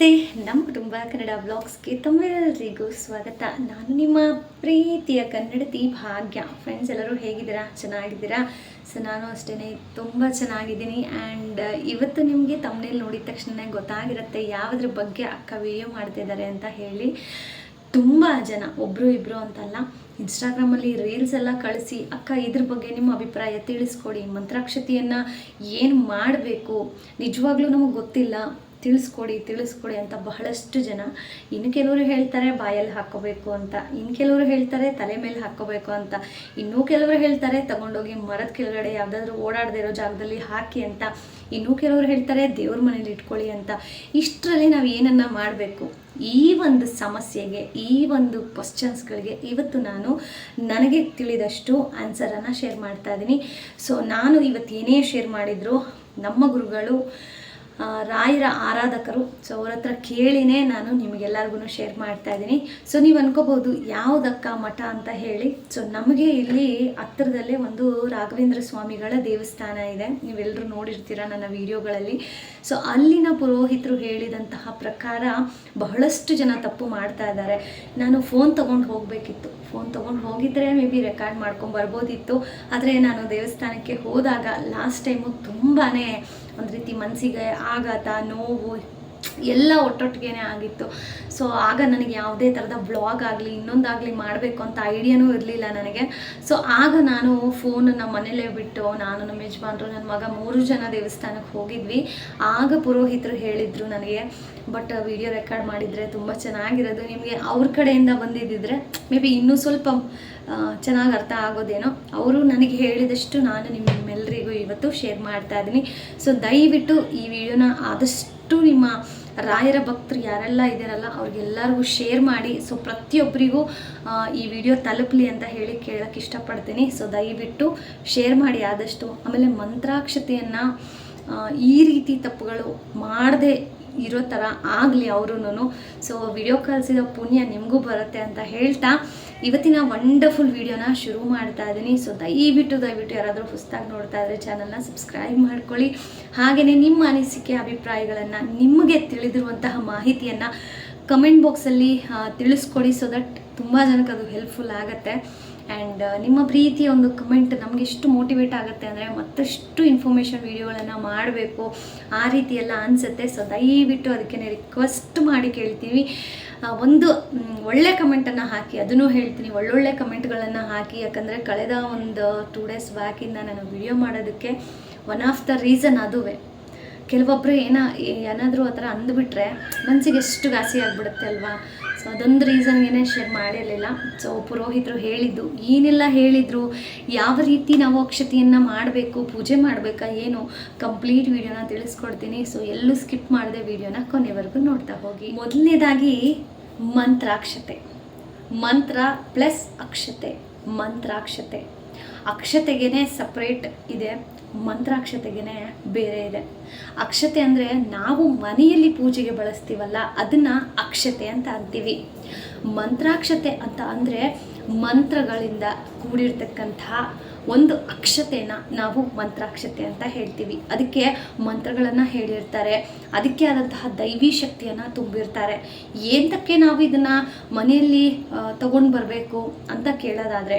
ನಮಸ್ತೆ, ನಮ್ಮ ಕುಟುಂಬ ಕನ್ನಡ ಬ್ಲಾಗ್ಸ್ಗೆ ತಮ್ಮೆಲ್ಲರಿಗೂ ಸ್ವಾಗತ. ನಾನು ನಿಮ್ಮ ಪ್ರೀತಿಯ ಕನ್ನಡತಿ ಭಾಗ್ಯ. ಫ್ರೆಂಡ್ಸ್ ಎಲ್ಲರೂ ಹೇಗಿದ್ದೀರಾ? ಚೆನ್ನಾಗಿದ್ದೀರಾ? ಸೊ ನಾನು ಅಷ್ಟೇ ತುಂಬ ಚೆನ್ನಾಗಿದ್ದೀನಿ. ಆ್ಯಂಡ್ ಇವತ್ತು ನಿಮಗೆ ತಮ್ಮನೇಲಿ ನೋಡಿದ ತಕ್ಷಣ ಗೊತ್ತಾಗಿರುತ್ತೆ ಯಾವುದ್ರ ಬಗ್ಗೆ ಅಕ್ಕ ವಿಡಿಯೋ ಮಾಡ್ತಿದ್ದಾರೆ ಅಂತ ಹೇಳಿ. ತುಂಬ ಜನ ಒಬ್ಬರು ಇಬ್ಬರು ಅಂತಲ್ಲ ಇನ್ಸ್ಟಾಗ್ರಾಮಲ್ಲಿ ರೀಲ್ಸ್ ಎಲ್ಲ ಕಳಿಸಿ, ಅಕ್ಕ, ಇದ್ರ ಬಗ್ಗೆ ನಿಮ್ಮ ಅಭಿಪ್ರಾಯ ತಿಳಿಸ್ಕೊಡಿ. ಮಂತ್ರಾಕ್ಷತೆಯನ್ನು ಏನು ಮಾಡಬೇಕು? ನಿಜವಾಗ್ಲೂ ನಮಗೆ ಗೊತ್ತಿಲ್ಲ. ತಿಳಿಸ್ಕೊಡಿ ತಿಳಿಸ್ಕೊಡಿ ಅಂತ ಬಹಳಷ್ಟು ಜನ. ಇನ್ನು ಕೆಲವರು ಹೇಳ್ತಾರೆ, ಬಾಯಲ್ಲಿ ಹಾಕೋಬೇಕು ಅಂತ. ಇನ್ನು ಕೆಲವರು ಹೇಳ್ತಾರೆ, ತಲೆ ಮೇಲೆ ಹಾಕೋಬೇಕು ಅಂತ. ಇನ್ನೂ ಕೆಲವರು ಹೇಳ್ತಾರೆ, ತಗೊಂಡೋಗಿ ಮರದ ಕೆಳಗಡೆ ಯಾವುದಾದ್ರೂ ಓಡಾಡದೇ ಇರೋ ಜಾಗದಲ್ಲಿ ಹಾಕಿ ಅಂತ. ಇನ್ನೂ ಕೆಲವರು ಹೇಳ್ತಾರೆ, ದೇವ್ರ ಮನೇಲಿ ಇಟ್ಕೊಳ್ಳಿ ಅಂತ. ಇಷ್ಟರಲ್ಲಿ ನಾವು ಏನನ್ನ ಮಾಡಬೇಕು? ಈ ಒಂದು ಸಮಸ್ಯೆಗೆ, ಈ ಒಂದು ಕ್ವಶನ್ಸ್ಗಳಿಗೆ ಇವತ್ತು ನಾನು ನನಗೆ ತಿಳಿದಷ್ಟು ಆನ್ಸರನ್ನು ಶೇರ್ ಮಾಡ್ತಾ ಇದ್ದೀನಿ ಸೊ ನಾನು ಇವತ್ತು ಏನೇ ಶೇರ್ ಮಾಡಿದ್ರು, ನಮ್ಮ ಗುರುಗಳು ರಾಯರ ಆರಾಧಕರು. ಸೊ ಅವ್ರ ಹತ್ರ ಕೇಳಿನೇ ನಾನು ನಿಮಗೆಲ್ಲರಿಗೂ ಶೇರ್ ಮಾಡ್ತಾ ಇದ್ದೀನಿ. ಸೊ ನೀವು ಅನ್ಕೋಬೋದು ಯಾವುದಕ್ಕ ಮಠ ಅಂತ ಹೇಳಿ. ಸೊ ನಮಗೆ ಇಲ್ಲಿ ಹತ್ತಿರದಲ್ಲೇ ಒಂದು ರಾಘವೇಂದ್ರ ಸ್ವಾಮಿಗಳ ದೇವಸ್ಥಾನ ಇದೆ. ನೀವೆಲ್ಲರೂ ನೋಡಿರ್ತೀರ ನನ್ನ ವಿಡಿಯೋಗಳಲ್ಲಿ. ಸೊ ಅಲ್ಲಿನ ಪುರೋಹಿತರು ಹೇಳಿದಂತಹ ಪ್ರಕಾರ ಬಹಳಷ್ಟು ಜನ ತಪ್ಪು ಮಾಡ್ತಾ ಇದ್ದಾರೆ. ನಾನು ಫೋನ್ ತೊಗೊಂಡು ಹೋಗಬೇಕಿತ್ತು. ಫೋನ್ ತೊಗೊಂಡು ಹೋಗಿದ್ರೆ ಮೇ ಬಿ ರೆಕಾರ್ಡ್ ಮಾಡ್ಕೊಂಡು ಬರ್ಬೋದಿತ್ತು. ಆದರೆ ನಾನು ದೇವಸ್ಥಾನಕ್ಕೆ ಹೋದಾಗ ಲಾಸ್ಟ್ ಟೈಮು ತುಂಬಾ ಒಂದು ರೀತಿ ಮನಸ್ಸಿಗೆ ಆಘಾತ ನೋವು ಎಲ್ಲ ಒಟ್ಟೊಟ್ಟಿಗೆ ಆಗಿತ್ತು. ಸೊ ಆಗ ನನಗೆ ಯಾವುದೇ ಥರದ ಬ್ಲಾಗ್ ಆಗಲಿ, ಇನ್ನೊಂದಾಗಲಿ ಮಾಡಬೇಕು ಅಂತ ಐಡಿಯಾನೂ ಇರಲಿಲ್ಲ ನನಗೆ. ಸೊ ಆಗ ನಾನು ಫೋನನ್ನು ಮನೇಲೇ ಬಿಟ್ಟು, ನಾನು ನಮ್ಮ ಯಜಮಾನ್ರು, ನನ್ನ ಮಗ ಮೂರು ಜನ ದೇವಸ್ಥಾನಕ್ಕೆ ಹೋಗಿದ್ವಿ. ಆಗ ಪುರೋಹಿತರು ಹೇಳಿದರು ನನಗೆ ಬಟ್ ವಿಡಿಯೋ ರೆಕಾರ್ಡ್ ಮಾಡಿದರೆ ತುಂಬ ಚೆನ್ನಾಗಿರೋದು. ನಿಮಗೆ ಅವ್ರ ಕಡೆಯಿಂದ ಬಂದಿದ್ದಿದ್ರೆ ಮೇ ಬಿ ಇನ್ನೂ ಸ್ವಲ್ಪ ಚೆನ್ನಾಗಿ ಅರ್ಥ ಆಗೋದೇನೋ. ಅವರು ನನಗೆ ಹೇಳಿದಷ್ಟು ನಾನು ನಿಮ್ಮೆಲ್ಲರಿಗೂ ಇವತ್ತು ಶೇರ್ ಮಾಡ್ತಾ ಇದ್ದೀನಿ. ಸೊ ದಯವಿಟ್ಟು ಈ ವಿಡಿಯೋನ ಆದಷ್ಟು ನಿಮ್ಮ ರಾಯರ ಭಕ್ತರು ಯಾರೆಲ್ಲ ಇದ್ದಾರಲ್ಲ, ಅವ್ರಿಗೆಲ್ಲರಿಗೂ ಶೇರ್ ಮಾಡಿ. ಸೊ ಪ್ರತಿಯೊಬ್ಬರಿಗೂ ಈ ವಿಡಿಯೋ ತಲುಪಲಿ ಅಂತ ಹೇಳಿ ಕೇಳಕ್ಕೆ ಇಷ್ಟಪಡ್ತೀನಿ. ಸೊ ದಯವಿಟ್ಟು ಶೇರ್ ಮಾಡಿ. ಆದಷ್ಟು ಆಮೇಲೆ ಮಂತ್ರಾಕ್ಷತೆಯನ್ನು ಈ ರೀತಿ ತಪ್ಪುಗಳು ಮಾಡದೆ ಇರೋ ಥರ ಆಗಲಿ ಅವ್ರೂ ಸೊ ವಿಡಿಯೋ ಕಲಿಸಿದ ಪುಣ್ಯ ನಿಮಗೂ ಬರುತ್ತೆ ಅಂತ ಹೇಳ್ತಾ ಇವತ್ತಿನ ವಂಡರ್ಫುಲ್ ವಿಡಿಯೋನ ಶುರು ಮಾಡ್ತಾ ಇದ್ದೀನಿ ಸೊ ದಯವಿಟ್ಟು ದಯವಿಟ್ಟು ಯಾರಾದರೂ ಪುಸ್ತಕ ನೋಡ್ತಾ ಇದ್ರೆ ಚಾನಲ್ನ ಸಬ್ಸ್ಕ್ರೈಬ್ ಮಾಡ್ಕೊಳ್ಳಿ. ಹಾಗೆಯೇ ನಿಮ್ಮ ಅನಿಸಿಕೆ, ಅಭಿಪ್ರಾಯಗಳನ್ನು ನಿಮಗೆ ತಿಳಿದಿರುವಂತಹ ಮಾಹಿತಿಯನ್ನು ಕಮೆಂಟ್ ಬಾಕ್ಸಲ್ಲಿ ತಿಳಿಸ್ಕೊಡಿ. ಸೊ ದಟ್ ತುಂಬ ಜನಕ್ಕೆ ಅದು ಹೆಲ್ಪ್ಫುಲ್ ಆಗುತ್ತೆ. ಆ್ಯಂಡ್ ನಿಮ್ಮ ಪ್ರೀತಿಯ ಒಂದು ಕಮೆಂಟ್ ನಮಗೆ ಎಷ್ಟು ಮೋಟಿವೇಟ್ ಆಗುತ್ತೆ ಅಂದರೆ ಮತ್ತಷ್ಟು ಇನ್ಫಾರ್ಮೇಷನ್ ವೀಡಿಯೋಗಳನ್ನು ಮಾಡಬೇಕು. ಆ ರೀತಿಯೆಲ್ಲ ಅನಿಸುತ್ತೆ. ಸೊ ದಯವಿಟ್ಟು ಅದಕ್ಕೆ ರಿಕ್ವೆಸ್ಟ್ ಮಾಡಿ ಕೇಳ್ತೀವಿ. ಒಂದು ಒಳ್ಳೆ ಕಮೆಂಟನ್ನು ಹಾಕಿ, ಅದನ್ನು ಹೇಳ್ತೀನಿ. ಒಳ್ಳೊಳ್ಳೆ ಕಮೆಂಟ್ಗಳನ್ನು ಹಾಕಿ, ಯಾಕಂದರೆ ಕಳೆದ ಒಂದು ಟೂ ಡೇಸ್ ಬ್ಯಾಕಿಂದ ನಾನು ವಿಡಿಯೋ ಮಾಡೋದಕ್ಕೆ ಒನ್ ಆಫ್ ದ ರೀಸನ್ ಅದುವೇ. ಕೆಲವೊಬ್ಬರು ಏನೋ ಏನಾದರೂ ಆ ಥರ ಅಂದುಬಿಟ್ರೆ ಮನಸ್ಸಿಗೆ ಎಷ್ಟು ಘಾಸಿ ಆಗಿಬಿಡುತ್ತೆ ಅಲ್ವಾ? ಸೊ ಅದೊಂದು ರೀಸನ್ಗೆ ಶೇರ್ ಮಾಡಿರಲಿಲ್ಲ. ಸೊ ಪುರೋಹಿತರು ಹೇಳಿದ್ದು, ಏನೆಲ್ಲ ಹೇಳಿದರು, ಯಾವ ರೀತಿ ನಾವು ಅಕ್ಷತೆಯನ್ನು ಮಾಡಬೇಕು, ಪೂಜೆ ಮಾಡಬೇಕಾ, ಏನು ಕಂಪ್ಲೀಟ್ ವಿಡಿಯೋನ ತಿಳಿಸ್ಕೊಡ್ತೀನಿ. ಸೊ ಎಲ್ಲೂ ಸ್ಕಿಪ್ ಮಾಡದೆ ವಿಡಿಯೋನ ಕೊನೆವರೆಗೂ ನೋಡ್ತಾ ಹೋಗಿ. ಮೊದಲನೇದಾಗಿ, ಮಂತ್ರಾಕ್ಷತೆ. ಮಂತ್ರ ಪ್ಲಸ್ ಅಕ್ಷತೆ. ಮಂತ್ರಾಕ್ಷತೆ. ಅಕ್ಷತೆಗೇ ಸಪ್ರೇಟ್ ಇದೆ. ಮಂತ್ರಾಕ್ಷತೆಗೇ ಬೇರೆ ಇದೆ. ಅಕ್ಷತೆ ಅಂದರೆ ನಾವು ಮನೆಯಲ್ಲಿ ಪೂಜೆಗೆ ಬಳಸ್ತೀವಲ್ಲ, ಅದನ್ನು ಅಕ್ಷತೆ ಅಂತ ಅಂತೀವಿ. ಮಂತ್ರಾಕ್ಷತೆ ಅಂತ ಅಂದರೆ ಮಂತ್ರಗಳಿಂದ ಕೂಡಿರ್ತಕ್ಕಂತಹ ಒಂದು ಅಕ್ಷತೆನ ನಾವು ಮಂತ್ರಾಕ್ಷತೆ ಅಂತ ಹೇಳ್ತೀವಿ. ಅದಕ್ಕೆ ಮಂತ್ರಗಳನ್ನು ಹೇಳಿರ್ತಾರೆ. ಅದಕ್ಕೆ ಆದಂತಹ ದೈವಿ ಶಕ್ತಿಯನ್ನು ತುಂಬಿರ್ತಾರೆ. ಏಂತಕ್ಕೆ ನಾವು ಇದನ್ನು ಮನೆಯಲ್ಲಿ ತಗೊಂಡು ಬರಬೇಕು ಅಂತ ಕೇಳೋದಾದರೆ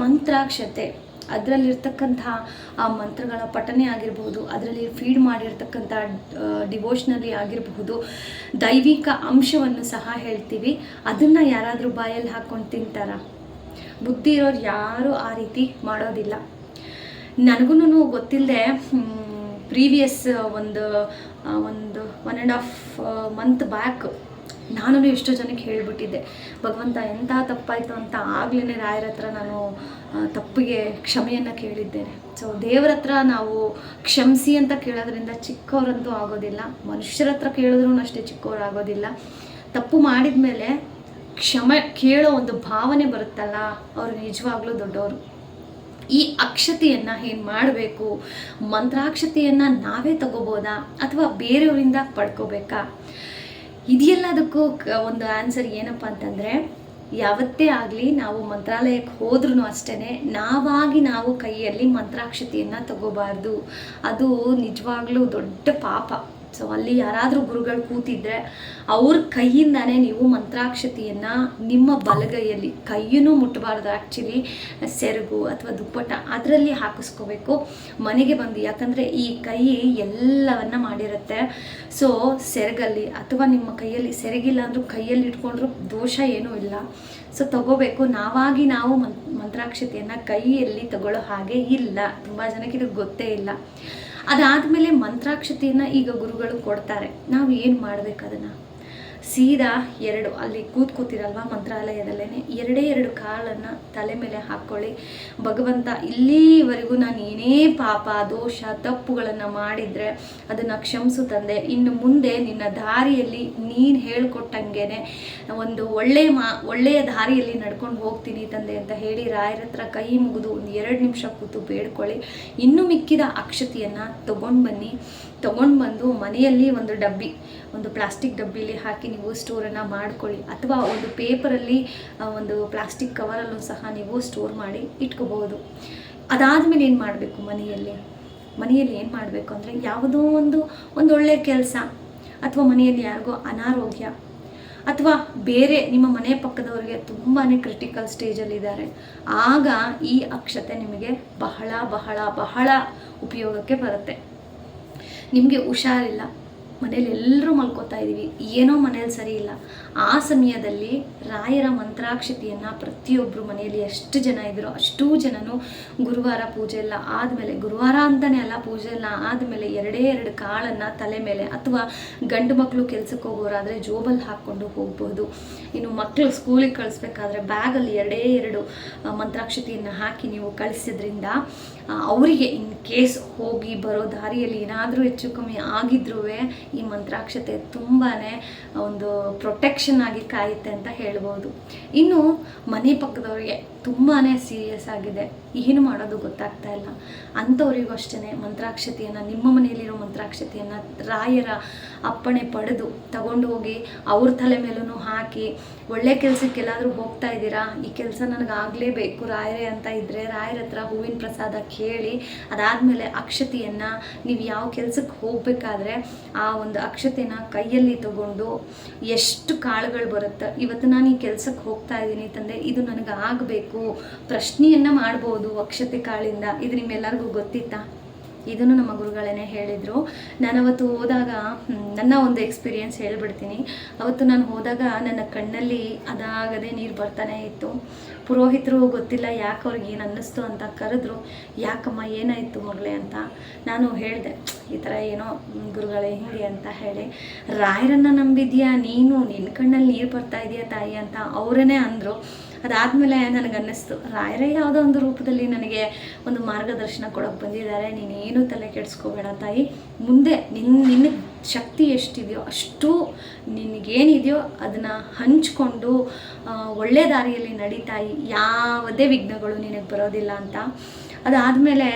ಮಂತ್ರಾಕ್ಷತೆ. ಅದರಲ್ಲಿರ್ತಕ್ಕಂತಹ ಆ ಮಂತ್ರಗಳ ಪಠನೆ ಆಗಿರ್ಬೋದು, ಅದರಲ್ಲಿ ಫೀಡ್ ಮಾಡಿರ್ತಕ್ಕಂಥ ಡಿವೋಷ್ನಲಿ ಆಗಿರಬಹುದು, ದೈವಿಕ ಅಂಶವನ್ನು ಸಹ ಹೇಳ್ತೀವಿ. ಅದನ್ನು ಯಾರಾದರೂ ಬಾಯಲ್ಲಿ ಹಾಕ್ಕೊಂಡು ತಿಂತಾರ? ಬುದ್ಧಿ ಇರೋರು ಯಾರೂ ಆ ರೀತಿ ಮಾಡೋದಿಲ್ಲ. ನನಗೂ ಗೊತ್ತಿಲ್ಲದೆ ಪ್ರೀವಿಯಸ್ ಒಂದು ಒಂದು one and half month back ನಾನು ಎಷ್ಟೋ ಜನಕ್ಕೆ ಹೇಳಿಬಿಟ್ಟಿದ್ದೆ, ಭಗವಂತ, ಎಂಥ ತಪ್ಪಾಯಿತು ಅಂತ ಆಗ್ಲೇ ರಾಯರ ಹತ್ರ ನಾನು ತಪ್ಪಿಗೆ ಕ್ಷಮೆಯನ್ನು ಕೇಳಿದ್ದೇನೆ. ಸೊ ದೇವರ ಹತ್ರ ನಾವು ಕ್ಷಮಿಸಿ ಅಂತ ಕೇಳೋದ್ರಿಂದ ಚಿಕ್ಕವರಂತೂ ಆಗೋದಿಲ್ಲ. ಮನುಷ್ಯರ ಹತ್ರ ಕೇಳಿದ್ರೂ ಅಷ್ಟೇ ಚಿಕ್ಕವ್ರು ಆಗೋದಿಲ್ಲ ತಪ್ಪು ಮಾಡಿದ ಮೇಲೆ ಕ್ಷಮೆ ಕೇಳೋ ಒಂದು ಭಾವನೆ ಬರುತ್ತಲ್ಲ, ಅವರು ನಿಜವಾಗ್ಲೂ ದೊಡ್ಡವರು ಈ ಅಕ್ಷತೆಯನ್ನು ಏನು ಮಾಡಬೇಕು? ಮಂತ್ರಾಕ್ಷತೆಯನ್ನು ನಾವೇ ತಗೋಬೋದಾ ಅಥವಾ ಬೇರೆಯವರಿಂದ ಪಡ್ಕೋಬೇಕಾ? ಇದೆಲ್ಲದಕ್ಕೂ ಒಂದು ಆನ್ಸರ್ ಏನಪ್ಪ ಅಂತಂದರೆ, ಯಾವತ್ತೇ ಆಗಲಿ ನಾವು ಮಂತ್ರಾಲಯಕ್ಕೆ ಹೋದ್ರೂ ಅಷ್ಟೇ ನಾವಾಗಿ ನಾವು ಕೈಯಲ್ಲಿ ಮಂತ್ರಾಕ್ಷತೆಯನ್ನು ತಗೋಬಾರ್ದು. ಅದು ನಿಜವಾಗ್ಲೂ ದೊಡ್ಡ ಪಾಪ. ಸೊ ಅಲ್ಲಿ ಯಾರಾದರೂ ಗುರುಗಳು ಕೂತಿದ್ರೆ ಅವ್ರ ಕೈಯಿಂದಾನೇ ನೀವು ಮಂತ್ರಾಕ್ಷತೆಯನ್ನು ನಿಮ್ಮ ಬಲಗೈಯಲ್ಲಿ ಕೈಯನ್ನು ಮುಟ್ಟಬಾರ್ದು ಆ್ಯಕ್ಚುಲಿ ಸೆರಗು ಅಥವಾ ದುಪ್ಪಟ್ಟ ಅದರಲ್ಲಿ ಹಾಕಿಸ್ಕೋಬೇಕು. ಮನೆಗೆ ಬಂದು, ಯಾಕಂದರೆ ಈ ಕೈ ಎಲ್ಲವನ್ನ ಮಾಡಿರುತ್ತೆ. ಸೊ ಸೆರಗಲ್ಲಿ ಅಥವಾ ನಿಮ್ಮ ಕೈಯಲ್ಲಿ ಸೆರಗಿಲ್ಲ ಅಂದರೂ ಕೈಯಲ್ಲಿ ಇಟ್ಕೊಂಡ್ರೂ ದೋಷ ಏನೂ ಇಲ್ಲ. ಸೊ ತಗೋಬೇಕು. ನಾವಾಗಿ ನಾವು ಮಂತ್ರಾಕ್ಷತೆಯನ್ನು ಕೈಯಲ್ಲಿ ತಗೊಳ್ಳೋ ಹಾಗೆ ಇಲ್ಲ. ತುಂಬ ಜನಕ್ಕೆ ಇದು ಗೊತ್ತೇ ಇಲ್ಲ. ಅದಾದಮೇಲೆ ಮಂತ್ರಾಕ್ಷತೆಯನ್ನು ಈಗ ಗುರುಗಳು ಕೊಡ್ತಾರೆ. ನಾವು ಏನು ಮಾಡಬೇಕು ಅದನ್ನು? ಸೀದಾ ಎರಡು, ಅಲ್ಲಿ ಕೂತ್ಕೋತಿರಲ್ವ ಮಂತ್ರಾಲಯದಲ್ಲೇ ಎರಡೇ ಎರಡು ಕಾಳನ್ನು ತಲೆ ಮೇಲೆ ಹಾಕ್ಕೊಳ್ಳಿ. ಭಗವಂತ, ಇಲ್ಲಿವರೆಗೂ ನಾನು ಏನೇ ಪಾಪ, ದೋಷ, ತಪ್ಪುಗಳನ್ನು ಮಾಡಿದರೆ ಅದನ್ನು ಕ್ಷಮಿಸು ತಂದೆ. ಇನ್ನು ಮುಂದೆ ನಿನ್ನ ದಾರಿಯಲ್ಲಿ ನೀನು ಹೇಳ್ಕೊಟ್ಟಂಗೆನೆ ಒಂದು ಒಳ್ಳೆಯ ಮಾ, ಒಳ್ಳೆಯ ದಾರಿಯಲ್ಲಿ ನಡ್ಕೊಂಡು ಹೋಗ್ತೀನಿ ತಂದೆ ಅಂತ ಹೇಳಿ ರಾಯರ ಹತ್ರ ಕೈ ಮುಗಿದು ಒಂದು ಎರಡು ನಿಮಿಷ ಕೂತು ಬೇಡ್ಕೊಳ್ಳಿ. ಇನ್ನು ಮಿಕ್ಕಿದ ಅಕ್ಷತೆಯನ್ನು ತಗೊಂಡು ಬನ್ನಿ. ತಗೊಂಡು ಬಂದು ಮನೆಯಲ್ಲಿ ಒಂದು ಡಬ್ಬಿ, ಒಂದು ಪ್ಲಾಸ್ಟಿಕ್ ಡಬ್ಬಿಲಿ ಹಾಕಿ ನೀವು ಸ್ಟೋರನ್ನು ಮಾಡ್ಕೊಳ್ಳಿ. ಅಥವಾ ಒಂದು ಪೇಪರಲ್ಲಿ ಒಂದು ಪ್ಲಾಸ್ಟಿಕ್ ಕವರಲ್ಲೂ ಸಹ ನೀವು ಸ್ಟೋರ್ ಮಾಡಿ ಇಟ್ಕೋಬಹುದು. ಅದಾದಮೇಲೆ ಏನು ಮಾಡಬೇಕು ಮನೆಯಲ್ಲಿ? ಮನೆಯಲ್ಲಿ ಏನು ಮಾಡಬೇಕು ಅಂದರೆ ಯಾವುದೋ ಒಂದು ಒಂದು ಒಳ್ಳೆಯ ಕೆಲಸ, ಅಥವಾ ಮನೆಯಲ್ಲಿ ಯಾರಿಗೋ ಅನಾರೋಗ್ಯ, ಅಥವಾ ಬೇರೆ ನಿಮ್ಮ ಮನೆ ಪಕ್ಕದವರಿಗೆ ತುಂಬಾ ಕ್ರಿಟಿಕಲ್ ಸ್ಟೇಜಲ್ಲಿದ್ದಾರೆ ಆಗ ಈ ಅಕ್ಷತೆ ನಿಮಗೆ ಬಹಳ ಬಹಳ ಬಹಳ ಉಪಯೋಗಕ್ಕೆ ಬರುತ್ತೆ. ನಿಮಗೆ ಹುಷಾರಿಲ್ಲ. ಮನೇಲಿ ಎಲ್ಲರೂ ಮಲ್ಕೋತಾ ಇದ್ದೀವಿ. ಏನೋ ಮನೇಲಿ ಸರಿ ಇಲ್ಲ. ಆ ಸಮಯದಲ್ಲಿ ರಾಯರ ಮಂತ್ರಾಕ್ಷತೆಯನ್ನು ಪ್ರತಿಯೊಬ್ಬರು ಮನೆಯಲ್ಲಿ ಎಷ್ಟು ಜನ ಇದ್ರೋ ಅಷ್ಟೂ ಜನನು ಗುರುವಾರ ಪೂಜೆ ಎಲ್ಲ ಆದಮೇಲೆ ಗುರುವಾರ ಅಂತಲೇ ಅಲ್ಲ ಪೂಜೆ ಎಲ್ಲ ಆದಮೇಲೆ ಎರಡೇ ಎರಡು ಕಾಳನ್ನು ತಲೆ ಮೇಲೆ ಅಥವಾ ಗಂಡು ಮಕ್ಕಳು ಕೆಲಸಕ್ಕೆ ಹೋಗೋರಾದರೆ ಜೋಬಲ್ಲಿ ಹಾಕ್ಕೊಂಡು ಹೋಗ್ಬೋದು. ಇನ್ನು ಮಕ್ಕಳು ಸ್ಕೂಲಿಗೆ ಕಳಿಸ್ಬೇಕಾದ್ರೆ ಬ್ಯಾಗಲ್ಲಿ ಎರಡೇ ಎರಡು ಮಂತ್ರಾಕ್ಷತೆಯನ್ನು ಹಾಕಿ ನೀವು ಕಳಿಸಿದ್ರಿಂದ ಅವರಿಗೆ ಇನ್ ಕೇಸ್ ಹೋಗಿ ಬರೋ ದಾರಿಯಲ್ಲಿ ಏನಾದರೂ ಹೆಚ್ಚು ಕಮ್ಮಿ ಆಗಿದ್ರೂ ಈ ಮಂತ್ರಾಕ್ಷತೆ ತುಂಬಾ ಒಂದು ಪ್ರೊಟೆಕ್ಷನ್ ಆಗಿ ಕಾಯುತ್ತೆ ಅಂತ ಹೇಳ್ಬೋದು. ಇನ್ನು ಮನೆ ಪಕ್ಕದವ್ರಿಗೆ ತುಂಬಾ ಸೀರಿಯಸ್ ಆಗಿದೆ. ಏನು ಮಾಡೋದು ಗೊತ್ತಾಗ್ತಾ ಇಲ್ಲ. ಅಂಥವ್ರಿಗೂ ಅಷ್ಟೇ ಮಂತ್ರಾಕ್ಷತೆಯನ್ನು, ನಿಮ್ಮ ಮನೆಯಲ್ಲಿರೋ ಮಂತ್ರಾಕ್ಷತೆಯನ್ನು ರಾಯರ ಅಪ್ಪಣೆ ಪಡೆದು ತಗೊಂಡು ಹೋಗಿ ಅವ್ರ ತಲೆ ಮೇಲೂ ಹಾಕಿ, ಒಳ್ಳೆ ಕೆಲಸಕ್ಕೆಲ್ಲಾದರೂ ಹೋಗ್ತಾ ಇದ್ದೀರಾ? ಈ ಕೆಲಸ ನನಗೆ ಆಗಲೇಬೇಕು, ರಾಯರೇ ಅಂತ ಇದ್ದರೆ ರಾಯರ ಹತ್ರ ಹೂವಿನ ಪ್ರಸಾದ ಕೇಳಿ, ಅದಾದಮೇಲೆ ಅಕ್ಷತೆಯನ್ನು ನೀವು ಯಾವ ಕೆಲಸಕ್ಕೆ ಹೋಗಬೇಕಾದ್ರೆ ಆ ಒಂದು ಅಕ್ಷತೆನ ಕೈಯಲ್ಲಿ ತಗೊಂಡು ಎಷ್ಟು ಕಾಳುಗಳು ಬರುತ್ತೆ, ಇವತ್ತು ನಾನು ಈ ಕೆಲಸಕ್ಕೆ ಹೋಗ್ತಾ ಇದ್ದೀನಿ ತಂದೆ, ಇದು ನನಗೆ ಆಗಬೇಕು, ಪ್ರಶ್ನೆಯನ್ನು ಮಾಡ್ಬೋದು ಅಕ್ಷತೆ ಕಾಳಿಂದ, ಇದು ನಿಮ್ಮೆಲ್ಲರಿಗೂ ಗೊತ್ತಿತ್ತಾ? ಇದನ್ನು ನಮ್ಮ ಗುರುಗಳೇ ಹೇಳಿದರು. ನಾನು ಅವತ್ತು ಹೋದಾಗ ನನ್ನ ಒಂದು ಎಕ್ಸ್ಪೀರಿಯೆನ್ಸ್ ಹೇಳ್ಬಿಡ್ತೀನಿ. ಅವತ್ತು ನಾನು ಹೋದಾಗ ನನ್ನ ಕಣ್ಣಲ್ಲಿ ಅದಾಗದೆ ನೀರು ಬರ್ತಾನೆ ಇತ್ತು. ಪುರೋಹಿತರು ಗೊತ್ತಿಲ್ಲ ಯಾಕೆ ಅವ್ರಿಗೆ ಏನು ಅನ್ನಿಸ್ತು ಅಂತ ಕರೆದ್ರು. ಯಾಕಮ್ಮ ಏನಾಯಿತು ಮಗಳೇ ಅಂತ ನಾನು ಹೇಳಿದೆ ಈ ಥರ ಏನೋ ಗುರುಗಳೇ ಹಿಂಗೆ ಅಂತ ಹೇಳಿ. ರಾಯರನ್ನು ನಂಬಿದ್ಯಾ ನೀನು? ನಿನ್ನ ಕಣ್ಣಲ್ಲಿ ನೀರು ಬರ್ತಾ ಇದೆಯಾ ತಾಯಿ? ಅಂತ ಅವರೇ ಅಂದರು. ಅದಾದಮೇಲೆ ನನಗೆ ಅನ್ನಿಸ್ತು ರಾಯರೇ ಯಾವುದೋ ಒಂದು ರೂಪದಲ್ಲಿ ನನಗೆ ಒಂದು ಮಾರ್ಗದರ್ಶನ ಕೊಡೋಕೆ ಬಂದಿದ್ದಾರೆ, ನೀನೇನು ತಲೆ ಕೆಡಿಸ್ಕೋಬೇಡ ತಾಯಿ. ಮುಂದೆ ನಿನ್ನ ನಿನ್ನ ಶಕ್ತಿ ಎಷ್ಟಿದೆಯೋ, ಅಷ್ಟು ನಿನಗೇನಿದೆಯೋ ಅದನ್ನು ಹಂಚ್ಕೊಂಡು ಒಳ್ಳೆ ದಾರಿಯಲ್ಲಿ ನಡೀತಾಯಿ ಯಾವುದೇ ವಿಘ್ನಗಳು ನಿನಗೆ ಬರೋದಿಲ್ಲ ಅಂತ. ಅದಾದಮೇಲೆ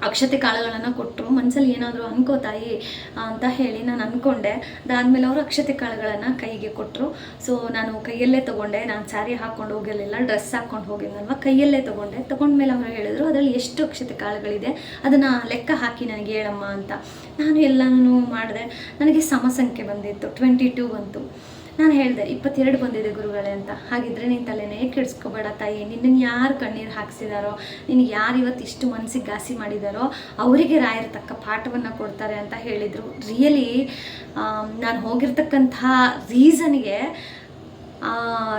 ಅಕ್ಷತೆ ಕಾಳುಗಳನ್ನು ಕೊಟ್ಟರು ಮನಸ್ಸಲ್ಲಿ ಏನಾದರೂ ಅನ್ಕೋ ತಾಯಿ ಅಂತ ಹೇಳಿ ನಾನು ಅಂದ್ಕೊಂಡೆ ಅದಾದಮೇಲೆ ಅವರು ಅಕ್ಷತೆ ಕಾಳುಗಳನ್ನು ಕೈಗೆ ಕೊಟ್ಟರು ಸೊ ನಾನು ಕೈಯಲ್ಲೇ ತೊಗೊಂಡೆ. ನಾನು ಸ್ಯಾರಿ ಹಾಕ್ಕೊಂಡು ಹೋಗಿರಲಿಲ್ಲ ಡ್ರೆಸ್ ಹಾಕ್ಕೊಂಡು ಹೋಗಿದ್ನಲ್ವ? ಕೈಯಲ್ಲೇ ತೊಗೊಂಡೆ. ತೊಗೊಂಡ್ಮೇಲೆ ಅವರು ಹೇಳಿದರು, ಅದರಲ್ಲಿ ಎಷ್ಟು ಅಕ್ಷತೆ ಕಾಳುಗಳಿದೆ? ಅದನ್ನು ಲೆಕ್ಕ ಹಾಕಿ ನನಗೆ ಹೇಳಮ್ಮ ಅಂತ. ನಾನು ಎಲ್ಲನೂ ಮಾಡಿದೆ. ನನಗೆ ಸಮಸಂಖ್ಯೆ ಬಂದಿತ್ತು ಟ್ವೆಂಟಿ ಟೂ ಬಂತು. ನಾನು ಹೇಳಿದೆ, ಇಪ್ಪತ್ತೆರಡು ಬಂದಿದೆ ಗುರುಗಳೇ ಅಂತ. ಹಾಗಿದ್ರೆ ನೀನು ತಲೆನೇ ಕೆಡಿಸ್ಕೋಬೇಡ ತಾಯಿ. ನಿನ್ನನ್ನು ಯಾರು ಕಣ್ಣೀರು ಹಾಕ್ಸಿದಾರೋ, ನಿನಗೆ ಯಾರು ಇವತ್ತು ಇಷ್ಟು ಮನಸ್ಸಿಗೆ ಘಾಸಿ ಮಾಡಿದಾರೋ, ಅವರಿಗೆ ರಾಯರ ತಕ್ಕ ಪಾಠವನ್ನು ಕೊಡ್ತಾರೆ ಅಂತ ಹೇಳಿದರು. ರಿಯಲಿ ನಾನು ಹೋಗಿರ್ತಕ್ಕಂಥ ರೀಸನ್ಗೆ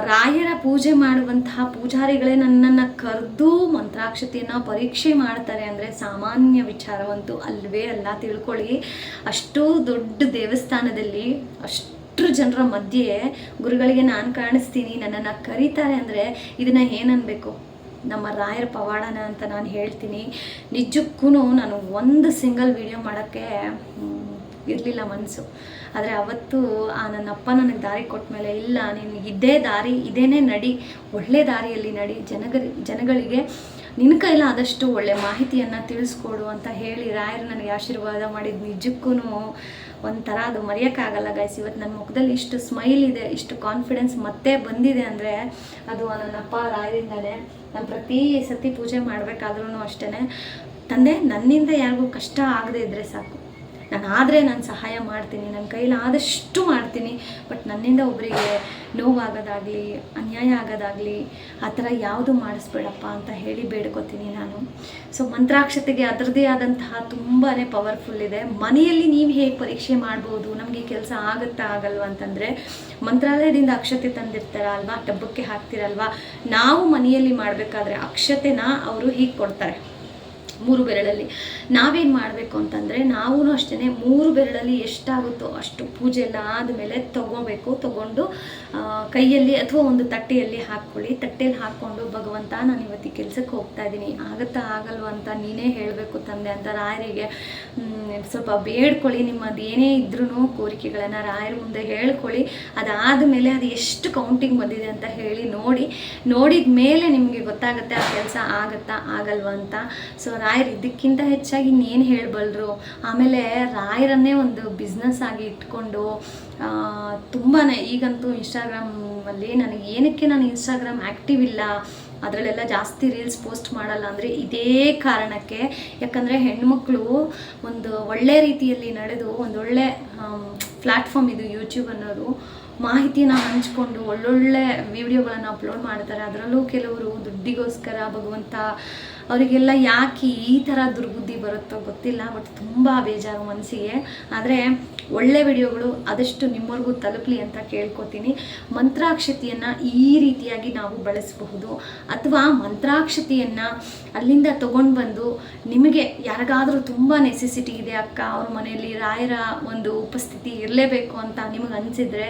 ರಾಯರ ಪೂಜೆ ಮಾಡುವಂತಹ ಪೂಜಾರಿಗಳೇ ನನ್ನನ್ನು ಕರೆದು ಮಂತ್ರಾಕ್ಷತೆಯನ್ನು ಪರೀಕ್ಷೆ ಮಾಡ್ತಾರೆ ಅಂದರೆ ಸಾಮಾನ್ಯ ವಿಚಾರವಂತೂ ಅಲ್ವೇ ಅಲ್ಲ ತಿಳ್ಕೊಳ್ಳಿ. ಅಷ್ಟು ದೊಡ್ಡ ದೇವಸ್ಥಾನದಲ್ಲಿ, ಅಷ್ಟು ಜನರ ಮಧ್ಯೆ ಗುರುಗಳಿಗೆ ನಾನು ಕಾಣಿಸ್ತೀನಿ, ನನ್ನನ್ನು ಕರೀತಾರೆ ಅಂದರೆ ಇದನ್ನು ಏನನ್ಬೇಕು? ನಮ್ಮ ರಾಯರ ಪವಾಡನ ಅಂತ ನಾನು ಹೇಳ್ತೀನಿ. ನಿಜಕ್ಕೂ ನಾನು ಒಂದು ಸಿಂಗಲ್ ವಿಡಿಯೋ ಮಾಡೋಕ್ಕೆ ಇರಲಿಲ್ಲ ಮನಸ್ಸು ಆದರೆ ಅವತ್ತು ಆ ನನ್ನ ಅಪ್ಪ ನನಗೆ ದಾರಿ ಕೊಟ್ಟ ಮೇಲೆ, ಇಲ್ಲ, ನೀನು ಇದೇ ದಾರಿ, ಇದೇನೆ ನಡಿ, ಒಳ್ಳೆ ದಾರಿಯಲ್ಲಿ ನಡಿ ಜನಗರಿ ಜನಗಳಿಗೆ ನಿನ್ನ ಕೈಲಾದಷ್ಟು ಒಳ್ಳೆ ಮಾಹಿತಿಯನ್ನು ತಿಳಿಸ್ಕೊಡು ಅಂತ ಹೇಳಿ ರಾಯರು ನನಗೆ ಆಶೀರ್ವಾದ ಮಾಡಿದ ನಿಜಕ್ಕೂ ಒಂಥರ ಅದು ಮರೆಯೋಕ್ಕಾಗಲ್ಲ ಗೈಸ್ ಇವತ್ತು ನನ್ನ ಮುಖದಲ್ಲಿ ಇಷ್ಟು ಸ್ಮೈಲ್ ಇದೆ, ಇಷ್ಟು ಕಾನ್ಫಿಡೆನ್ಸ್ ಮತ್ತೆ ಬಂದಿದೆ ಅಂದರೆ ಅದು ನನ್ನ ಅಪ್ಪ ರಾಯರಿಂದನೇ ನಾನು ಪ್ರತಿ ಸತಿ ಪೂಜೆ ಮಾಡಬೇಕಾದ್ರೂ ಅಷ್ಟೇ ತಂದೆ, ನನ್ನಿಂದ ಯಾರಿಗೂ ಕಷ್ಟ ಆಗದೇ ಇದ್ದರೆ ಸಾಕು. ನಾನು ಆದರೆ ನಾನು ಸಹಾಯ ಮಾಡ್ತೀನಿ ನನ್ನ ಕೈಲಾದಷ್ಟು ಮಾಡ್ತೀನಿ ಬಟ್ ನನ್ನಿಂದ ಒಬ್ಬರಿಗೆ ನೋವಾಗೋದಾಗಲಿ, ಅನ್ಯಾಯ ಆಗೋದಾಗಲಿ, ಆ ಥರ ಯಾವುದು ಮಾಡಿಸ್ಬೇಡಪ್ಪ ಅಂತ ಹೇಳಿ ಬೇಡ್ಕೋತೀನಿ ನಾನು. ಸೊ ಮಂತ್ರಾಕ್ಷತೆಗೆ ಅದರದೇ ಆದಂತಹ ತುಂಬಾ ಪವರ್ಫುಲ್ ಇದೆ. ಮನೆಯಲ್ಲಿ ನೀವು ಹೇಗೆ ಪರೀಕ್ಷೆ ಮಾಡ್ಬೋದು? ನಮಗೆ ಕೆಲಸ ಆಗುತ್ತಾ ಆಗಲ್ವಾ ಅಂತಂದರೆ, ಮಂತ್ರಾಲಯದಿಂದ ಅಕ್ಷತೆ ತಂದಿರ್ತಾರ ಅಲ್ವಾ? ಡಬ್ಬಕ್ಕೆ ಹಾಕ್ತಿರಲ್ವಾ? ನಾವು ಮನೆಯಲ್ಲಿ ಮಾಡಬೇಕಾದ್ರೆ ಅಕ್ಷತೆನ ಅವರು ಹೀಗೆ ಕೊಡ್ತಾರೆ. ಮೂರು ಬೆರಳಲ್ಲಿ. ನಾವೇನು ಮಾಡಬೇಕು ಅಂತಂದರೆ ನಾವೂ ಅಷ್ಟೇ ಮೂರು ಬೆರಳಲ್ಲಿ ಎಷ್ಟಾಗುತ್ತೋ ಅಷ್ಟು ಪೂಜೆ ಎಲ್ಲ ಆದಮೇಲೆ ತಗೋಬೇಕು. ತಗೊಂಡು ಕೈಯಲ್ಲಿ ಅಥವಾ ಒಂದು ತಟ್ಟೆಯಲ್ಲಿ ಹಾಕ್ಕೊಳ್ಳಿ. ತಟ್ಟೆಯಲ್ಲಿ ಹಾಕ್ಕೊಂಡು ಭಗವಂತ ನಾನು ಇವತ್ತು ಕೆಲಸಕ್ಕೆ ಹೋಗ್ತಾ ಇದ್ದೀನಿ ಆಗುತ್ತಾ ಆಗಲ್ವ ಅಂತ ನೀನೇ ಹೇಳಬೇಕು ತಂದೆ ಅಂತ ರಾಯರಿಗೆ ಸ್ವಲ್ಪ ಬೇಡ್ಕೊಳ್ಳಿ ನಿಮ್ಮದು ಏನೇ ಇದ್ರೂ ಕೋರಿಕೆಗಳನ್ನು ರಾಯರ ಮುಂದೆ ಹೇಳ್ಕೊಳ್ಳಿ. ಅದಾದ ಮೇಲೆ ಅದು ಎಷ್ಟು ಕೌಂಟಿಂಗ್ ಬಂದಿದೆ ಅಂತ ಹೇಳಿ ನೋಡಿ. ನೋಡಿದ ಮೇಲೆ ನಿಮಗೆ ಗೊತ್ತಾಗುತ್ತೆ ಆ ಕೆಲಸ ಆಗುತ್ತಾ ಆಗಲ್ವಾ ಅಂತ. ಸೊ ರಾಯರು ಇದಕ್ಕಿಂತ ಹೆಚ್ಚಾಗಿ ಇನ್ನೇನು ಹೇಳಬಲ್ಲರು ಆಮೇಲೆ ರಾಯರನ್ನೇ ಒಂದು ಬಿಸ್ನೆಸ್ ಆಗಿ ಇಟ್ಕೊಂಡು ತುಂಬಾ ಈಗಂತೂ ಇನ್ಸ್ಟಾಗ್ರಾಮಲ್ಲಿ ನನಗೆ ಏನಕ್ಕೆ ನಾನು ಇನ್ಸ್ಟಾಗ್ರಾಮ್ ಆ್ಯಕ್ಟಿವ್ ಇಲ್ಲ, ಅದರಲ್ಲೆಲ್ಲ ಜಾಸ್ತಿ ರೀಲ್ಸ್ ಪೋಸ್ಟ್ ಮಾಡಲ್ಲ ಅಂದರೆ ಇದೇ ಕಾರಣಕ್ಕೆ. ಯಾಕಂದರೆ ಹೆಣ್ಮಕ್ಳು ಒಂದು ಒಳ್ಳೆ ರೀತಿಯಲ್ಲಿ ನಡೆದು, ಒಂದು ಒಳ್ಳೆ ಪ್ಲ್ಯಾಟ್ಫಾರ್ಮ್ ಇದು ಯೂಟ್ಯೂಬ್ ಅನ್ನೋದು ಮಾಹಿತಿನ ಹಂಚ್ಕೊಂಡು ಒಳ್ಳೊಳ್ಳೆ ವಿಡಿಯೋಗಳನ್ನು ಅಪ್ಲೋಡ್ ಮಾಡ್ತಾರೆ. ಅದರಲ್ಲೂ ಕೆಲವರು ದುಡ್ಡಿಗೋಸ್ಕರ ಭಗವಂತ ಅವರಿಗೆಲ್ಲ ಯಾಕೆ ಈ ಥರ ದುರ್ಬುದ್ಧಿ ಬರುತ್ತೋ ಗೊತ್ತಿಲ್ಲ ಬಟ್ ತುಂಬ ಬೇಜಾರು ಮನಸ್ಸಿಗೆ ಆದರೆ ಒಳ್ಳೆ ವಿಡಿಯೋಗಳು ಆದಷ್ಟು ನಿಮ್ಮವ್ರಿಗೂ ತಲುಪಲಿ ಅಂತ ಕೇಳ್ಕೊತೀನಿ. ಮಂತ್ರಾಕ್ಷತೆಯನ್ನು ಈ ರೀತಿಯಾಗಿ ನಾವು ಬಳಸಬಹುದು. ಅಥವಾ ಮಂತ್ರಾಕ್ಷತೆಯನ್ನು ಅಲ್ಲಿಂದ ತೊಗೊಂಡು ಬಂದು ನಿಮಗೆ ಯಾರಿಗಾದರೂ ತುಂಬ ನೆಸೆಸಿಟಿ ಇದೆ ಅಕ್ಕ, ಅವ್ರ ಮನೆಯಲ್ಲಿ ರಾಯರ ಒಂದು ಉಪಸ್ಥಿತಿ ಇರಲೇಬೇಕು ಅಂತ ನಿಮಗೆ ಅನಿಸಿದರೆ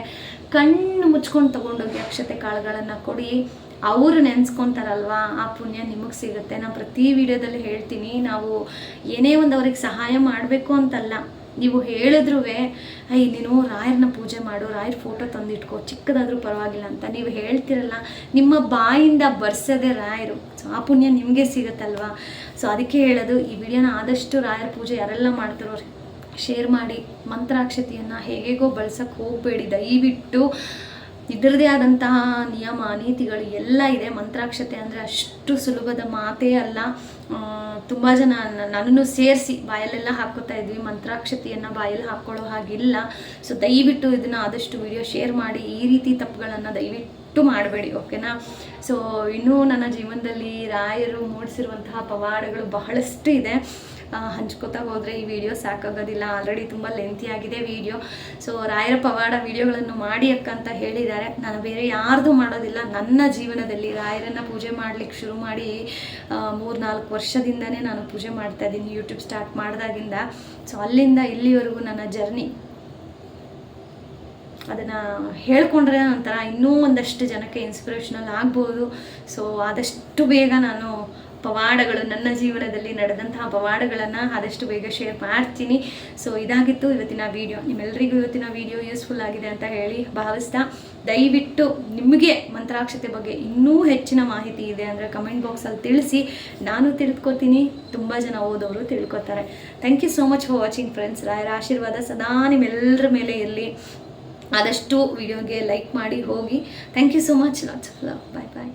ಕಣ್ಣು ಮುಚ್ಕೊಂಡು ತೊಗೊಂಡೋಗಿ ಅಕ್ಷತೆ ಕಾಳುಗಳನ್ನು ಕೊಡಿ. ಅವರು ನೆನೆಸ್ಕೊತಾರಲ್ವಾ, ಆ ಪುಣ್ಯ ನಿಮಗೆ ಸಿಗುತ್ತೆ. ನಾನು ಪ್ರತಿ ವಿಡಿಯೋದಲ್ಲಿ ಹೇಳ್ತೀನಿ, ನಾವು ಏನೇ ಒಂದು ಅವ್ರಿಗೆ ಸಹಾಯ ಮಾಡಬೇಕು ಅಂತಲ್ಲ, ನೀವು ಹೇಳಿದ್ರೂ ಅಯ್ಯ ನೀನು ರಾಯರನ್ನ ಪೂಜೆ ಮಾಡು, ರಾಯರ ಫೋಟೋ ತಂದಿಟ್ಕೋ, ಚಿಕ್ಕದಾದರೂ ಪರವಾಗಿಲ್ಲ ಅಂತ. ನೀವು ಹೇಳ್ತಿರಲ್ಲ, ನಿಮ್ಮ ಬಾಯಿಂದ ಬರ್ಸೋದೆ ರಾಯರು, ಸೊ ಆ ಪುಣ್ಯ ನಿಮಗೆ ಸಿಗುತ್ತಲ್ವಾ? ಸೊ ಅದಕ್ಕೆ ಹೇಳೋದು, ಈ ವಿಡಿಯೋನ ಆದಷ್ಟು ರಾಯರ ಪೂಜೆ ಯಾರೆಲ್ಲ ಮಾಡ್ತಾರೋ, ಶೇರ್ ಮಾಡಿ, ಮಂತ್ರಾಕ್ಷತೆಯನ್ನು ಹೇಗೆಗೋ ಬಳಸಕ್ಕೆ ಹೋಗಬೇಡಿ. ದಯವಿಟ್ಟು ಇದರದೇ ಆದಂತಹ ನಿಯಮ, ನೀತಿಗಳು ಎಲ್ಲ ಇದೆ. ಮಂತ್ರಾಕ್ಷತೆ ಅಂದರೆ ಅಷ್ಟು ಸುಲಭದ ಮಾತೇ ಅಲ್ಲ. ತುಂಬ ಜನ ನನ್ನನ್ನು ಸೇರಿಸಿ ಬಾಯಲ್ಲೆಲ್ಲ ಹಾಕ್ಕೋತಾ ಇದ್ವಿ. ಮಂತ್ರಾಕ್ಷತೆಯನ್ನು ಬಾಯಲ್ಲಿ ಹಾಕ್ಕೊಳ್ಳೋ ಹಾಗಿಲ್ಲ. ಸೊ ದಯವಿಟ್ಟು ಇದನ್ನು ಆದಷ್ಟು ವಿಡಿಯೋ ಶೇರ್ ಮಾಡಿ. ಈ ರೀತಿ ತಪ್ಪುಗಳನ್ನು ದಯವಿಟ್ಟು ಮಾಡಬೇಡಿ ಓಕೆನಾ ಸೊ ಇನ್ನೂ ನನ್ನ ಜೀವನದಲ್ಲಿ ರಾಯರು ಮೂಡಿಸಿರುವಂತಹ ಪವಾಡಗಳು ಬಹಳಷ್ಟು ಇದೆ. ಹಂಚ್ಕೋತಾ ಹೋದರೆ ಈ ವಿಡಿಯೋ ಸಾಕಾಗೋದಿಲ್ಲ. ಆಲ್ರೆಡಿ ತುಂಬ ಲೆಂತಿ ಆಗಿದೆ ವಿಡಿಯೋ ಸೊ ರಾಯರ ಪವಾಡ ವಿಡಿಯೋಗಳನ್ನು ಮಾಡಿ ಅಕ್ಕ ಅಂತ ಹೇಳಿದ್ದಾರೆ. ನಾನು ಬೇರೆ ಯಾರ್ದು ಮಾಡೋದಿಲ್ಲ. ನನ್ನ ಜೀವನದಲ್ಲಿ ರಾಯರನ್ನು ಪೂಜೆ ಮಾಡ್ಲಿಕ್ಕೆ ಶುರು ಮಾಡಿ ಮೂರು ನಾಲ್ಕು ವರ್ಷದಿಂದನೇ ನಾನು ಪೂಜೆ ಮಾಡ್ತಾ ಇದ್ದೀನಿ ಯೂಟ್ಯೂಬ್ ಸ್ಟಾರ್ಟ್ ಮಾಡಿದಾಗಿಂದ. ಸೊ ಅಲ್ಲಿಂದ ಇಲ್ಲಿವರೆಗೂ ನನ್ನ ಜರ್ನಿ ಅದನ್ನು ಹೇಳ್ಕೊಂಡ್ರೆ ಒಂಥರ ಇನ್ನೂ ಒಂದಷ್ಟು ಜನಕ್ಕೆ ಇನ್ಸ್ಪಿರೇಷನಲ್ ಆಗ್ಬೋದು. ಸೊ ಆದಷ್ಟು ಬೇಗ ನಾನು ಪವಾಡಗಳು ನನ್ನ ಜೀವನದಲ್ಲಿ ನಡೆದಂತಹ ಪವಾಡಗಳನ್ನು ಆದಷ್ಟು ಬೇಗ ಶೇರ್ ಮಾಡ್ತೀನಿ. ಸೊ ಇದಾಗಿತ್ತು ಇವತ್ತಿನ ವಿಡಿಯೋ ನಿಮ್ಮೆಲ್ಲರಿಗೂ ಇವತ್ತಿನ ವಿಡಿಯೋ ಯೂಸ್ಫುಲ್ ಆಗಿದೆ ಅಂತ ಹೇಳಿ ಭಾವಿಸ್ತಾ, ದಯವಿಟ್ಟು ನಿಮಗೆ ಮಂತ್ರಾಕ್ಷತೆ ಬಗ್ಗೆ ಇನ್ನೂ ಹೆಚ್ಚಿನ ಮಾಹಿತಿ ಇದೆ ಅಂದರೆ ಕಮೆಂಟ್ ಬಾಕ್ಸಲ್ಲಿ ತಿಳಿಸಿ. ನಾನು ತಿಳ್ಕೊತೀನಿ ತುಂಬ ಜನ ಓದೋರು ತಿಳ್ಕೊತಾರೆ. Thank you so much for watching friends ರಾಯರ ಆಶೀರ್ವಾದ ಸದಾ ನಿಮ್ಮೆಲ್ಲರ ಮೇಲೆ ಇರಲಿ. ಆದಷ್ಟು ವಿಡಿಯೋಗೆ ಲೈಕ್ ಮಾಡಿ ಹೋಗಿ. Thank you so much lots love bye bye